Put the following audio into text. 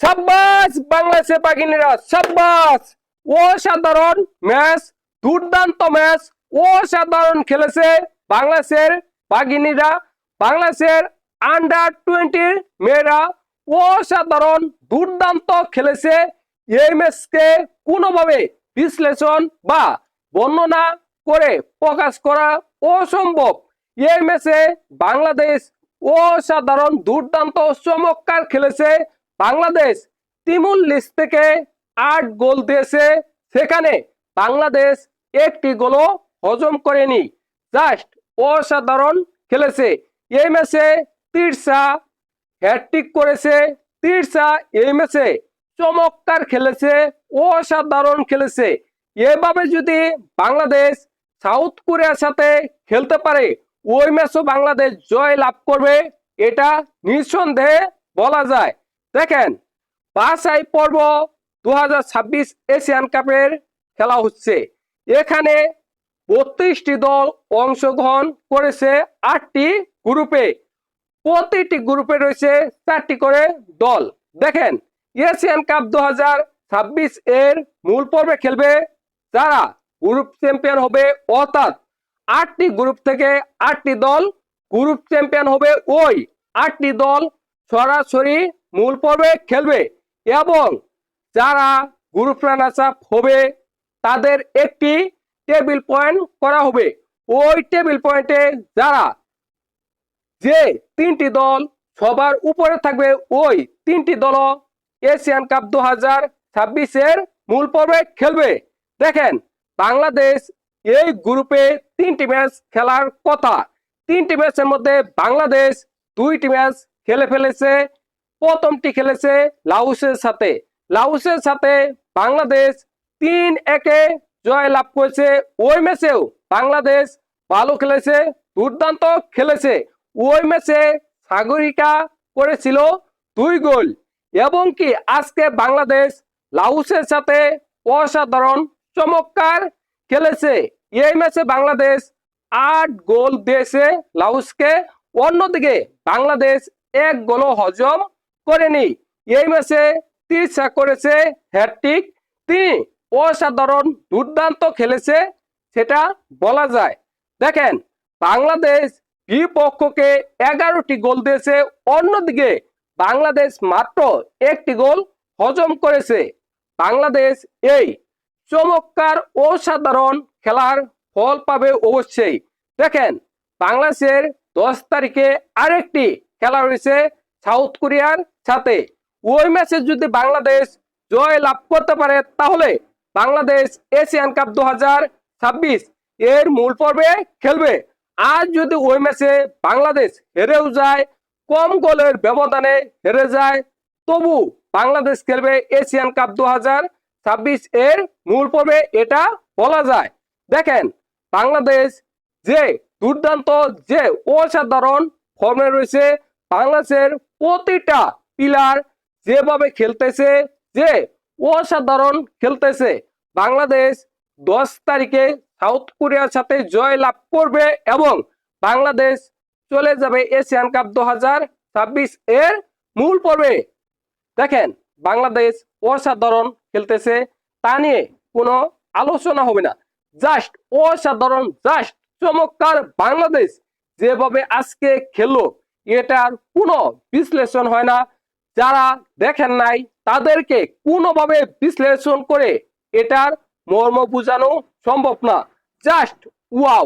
সাব্বাস, বাংলাদেশের বাঘিনীরা, সাব্বাস। অসাধারণ ম্যাচ, দুর্দান্ত ম্যাচ, অসাধারণ খেলেছে বাংলাদেশের বাঘিনীরা। বাংলাদেশের আন্ডার টোয়েন্টির মেয়েরা অসাধারণ, দুর্দান্ত খেলেছে এই ম্যাচকে কোনোভাবে বিশ্লেষণ বা বর্ণনা করে প্রকাশ করা অসম্ভব। এই ম্যাচে বাংলাদেশ অসাধারণ, দুর্দান্ত, চমৎকার খেলেছে বাংলাদেশ তিমুল লিস্ট থেকে আট গোল দিয়েছে। সেখানে বাংলাদেশ একটি গোলও হজম করেনি। জাস্ট অসাধারণ খেলেছে। এই ম্যাচে তিরসা হ্যাট্রিক করেছে। তিরসা এই ম্যাচে চমৎকার খেলেছে, অসাধারণ খেলেছে। এভাবে যদি বাংলাদেশ সাউথ কোরিয়ার সাথে খেলতে পারে, ওই ম্যাচও বাংলাদেশ জয় লাভ করবে, এটা নিঃসন্দেহে বলা যায়। দেখেন, বাছাই পর্ব দু হাজার ছাব্বিশ এশিয়ান কাপের খেলা হচ্ছে। এখানে বত্রিশটি দল অংশগ্রহণ করেছে আটটি গ্রুপে। প্রতিটি গ্রুপে রয়েছে চারটি করে দল। দেখেন, এশিয়ান কাপ দু হাজার ছাব্বিশ এর মূল পর্বে খেলবে যারা? গ্রুপ চ্যাম্পিয়ন হবে অর্থাৎ আটটি গ্রুপ থেকে আটটি দল গ্রুপ চ্যাম্পিয়ন হবে ওই আটটি দল সরাসরি মূল পর্বে খেলবে। এবং যারা গ্রুপ রানার্স আপ হবে, তাদের একটি টেবিল পয়েন্ট করা হবে। ওই টেবিল পয়েন্টে যারা যে তিনটি দল সবার উপরে থাকবে, ওই তিনটি দল এশিয়ান কাপ দু হাজার ছাব্বিশের মূল পর্বে খেলবে। দেখেন, বাংলাদেশ এই গ্রুপে তিনটি ম্যাচ খেলার কথা। তিনটি ম্যাচের মধ্যে বাংলাদেশ দুইটি ম্যাচ খেলে ফেলেছে। প্রথমটি খেলেছে লাউসের সাথে। লাউসের সাথে বাংলাদেশ তিন একে জয় লাভ করেছে। ওই ম্যাচেও বাংলাদেশ ভালো খেলেছে, দুর্দান্ত খেলেছে। ওই ম্যাচে সাগরিকা করেছিল দুই গোল। এবং কি আজকে বাংলাদেশ লাউসের সাথে অসাধারণ চমৎকার খেলেছে। এই ম্যাচে বাংলাদেশ আট গোল দিয়েছে লাউসকে অন্যদিকে বাংলাদেশ এক গোলও হজম করেনি। এই ম্যাচে তিরসা করেছে হ্যাট্রিক তিনি অসাধারণ দুর্দান্ত খেলেছে, সেটা বলা যায়। দেখেন, বাংলাদেশ বিপক্ষকে এগারোটি গোল দিয়েছে, অন্যদিকে বাংলাদেশ মাত্র একটি গোল হজম করেছে। বাংলাদেশ এই চমৎকার, অসাধারণ খেলার ফল পাবে অবশ্যই। দেখেন, বাংলাদেশের দশ তারিখে আরেকটি খেলা রয়েছে সাউথ কোরিয়ার সাথে ওই ম্যাচে যদি বাংলাদেশ জয় লাভ করতে পারে, তাহলে বাংলাদেশ এশিয়ান কাপ দু হাজার ছাব্বিশ এর মূল পর্বে খেলবে। আর যদি ওই ম্যাচে বাংলাদেশ হেরেও যায়, কম গোলের ব্যবধানে হেরে যায়, তবু বাংলাদেশ খেলবে এশিয়ান কাপ দু এর মূল পর্বে, এটা বলা যায়। দেখেন, বাংলাদেশ যে দুর্দান্ত, যে অসাধারণ ফর্মে রয়েছে বাংলাদেশের প্রতিটা পিলার যেভাবে খেলতেছে, যে অসাধারণ খেলতেছে, বাংলাদেশ দশ তারিখে সাউথ কোরিয়ার সাথে জয় লাভ করবে এবং বাংলাদেশ চলে যাবে এশিয়ান কাপ দু হাজার ছাব্বিশ এর মূল পর্বে। দেখেন, বাংলাদেশ অসাধারণ খেলতেছে, তা নিয়ে কোনো আলোচনা হবে না। জাস্ট অসাধারণ, জাস্ট চমৎকার বাংলাদেশ যেভাবে আজকে খেললো এটার কোনো বিশ্লেষণ হয় না। যারা দেখেন নাই, তাদেরকে কোনোভাবে বিশ্লেষণ করে এটার মর্ম বোঝানো সম্ভব না। Just wow.